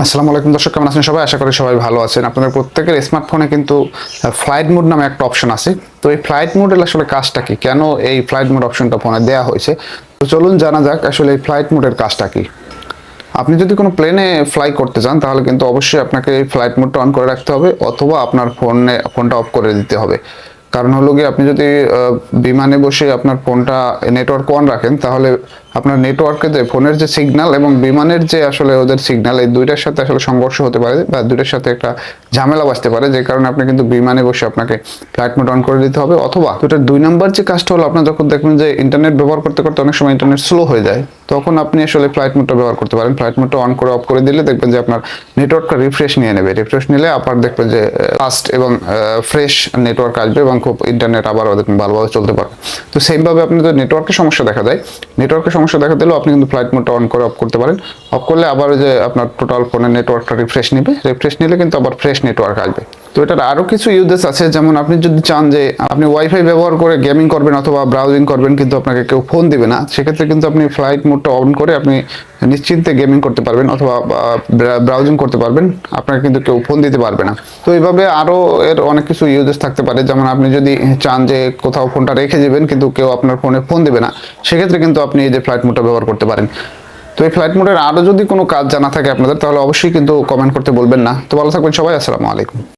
আসসালামু আলাইকুম দর্শক, কেমন আছেন সবাই? আশা করি সবাই ভালো আছেন। আপনাদের প্রত্যেকের স্মার্টফোনে কিন্তু ফ্লাইট মোড নামে একটা অপশন আছে। তো এই ফ্লাইট মোডের আসলে কাজটা কি? কেন এই ফ্লাইট মোড অপশনটা ফোনে দেওয়া হয়েছে? তো চলুন জানা যাক আসলে এই ফ্লাইট মোডের কাজটা কি। আপনি যদি কোনো প্লেনে ফ্লাই করতে চান, তাহলে কিন্তু অবশ্যই আপনাকে এই ফ্লাইট মোডটা অন করে রাখতে হবে, অথবা আপনার ফোনে ফোনটা অফ করে দিতে হবে। কারণ হলো গিয়ে আপনি যদি বিমানে বসে আপনার ফোনটা নেটওয়ার্ক অন রাখেন, তাহলে আপনার নেটওয়ার্কে যে ফোনের যে সিগন্যাল এবং বিমানের যে আসলে ওদের সিগন্যাল এই দুইটার সাথে আসলে সংঘর্ষ হতে পারে বা দুইটার সাথে একটা ঝামেলা বাঁচতে পারে, যে কারণে আপনি কিন্তু বিমানে বসে আপনাকে ফ্লাইট মোড অন করে দিতে হবে। অথবা দুটার দুই নাম্বার যে কাজটা হলো আপনার যখন দেখবেন যে ইন্টারনেট ব্যবহার করতে করতে অনেক সময় ইন্টারনেট স্লো হয়ে যায়, তখন আপনি আসলে ফ্লাইট মোডটা ব্যবহার করতে পারেন। ফ্লাইট মোডটা অন করে অফ করে দিলে দেখবেন যে আপনার নেটওয়ার্কটা রিফ্রেশ নিয়ে নেবে। রিফ্রেশ নিলে আবার দেখবেন যে ফাস্ট এবং ফ্রেশ নেটওয়ার্ক আসবে এবং খুব ইন্টারনেট আবার দেখবেন ভালোভাবে চলতে পারবে। তো সেইভাবে আপনি যদি নেটওয়ার্কের সমস্যা দেখা যায় নেটওয়ার্কের সমস্যা দেখা দিলেও আপনি কিন্তু ফ্লাইট মোডটা অন করে অফ করতে পারেন। অফ করলে আবার যে আপনার টোটাল ফোনের নেটওয়ার্কটা রিফ্রেশ নেবে। রিফ্রেশ নিলে কিন্তু আবার ফ্রেশ নেটওয়ার্ক আসবে। তো এটার আরও কিছু ইউজেস আছে, যেমন আপনি যদি চান যে আপনি ওয়াইফাই ব্যবহার করে গেমিং করবেন অথবা ব্রাউজিং করবেন কিন্তু আপনাকে কেউ ফোন দিবে না, সেক্ষেত্রে কিন্তু আপনি ফ্লাইট মোডটা অন করে আপনি নিশ্চিন্তে গেমিং করতে পারবেন অথবা ব্রাউজিং করতে পারবেন। আপনাকে কিন্তু কেউ ফোন দিতে পারবে না। তো এইভাবে আরও এর অনেক কিছু ইউজেস থাকতে পারে। যেমন আপনি যদি চান যে কোথাও ফোনটা রেখে যাবেন কিন্তু কেউ আপনার ফোনে ফোন দেবে না, সেক্ষেত্রে কিন্তু আপনি এই যে ফ্লাইট মোডটা ব্যবহার করতে পারেন। তো এই ফ্লাইট মোডের আরও যদি কোনো কাজ জানা থাকে আপনাদের, তাহলে অবশ্যই কিন্তু কমেন্ট করতে বলবেন না। তো ভালো থাকবেন সবাই, আসসালামু আলাইকুম।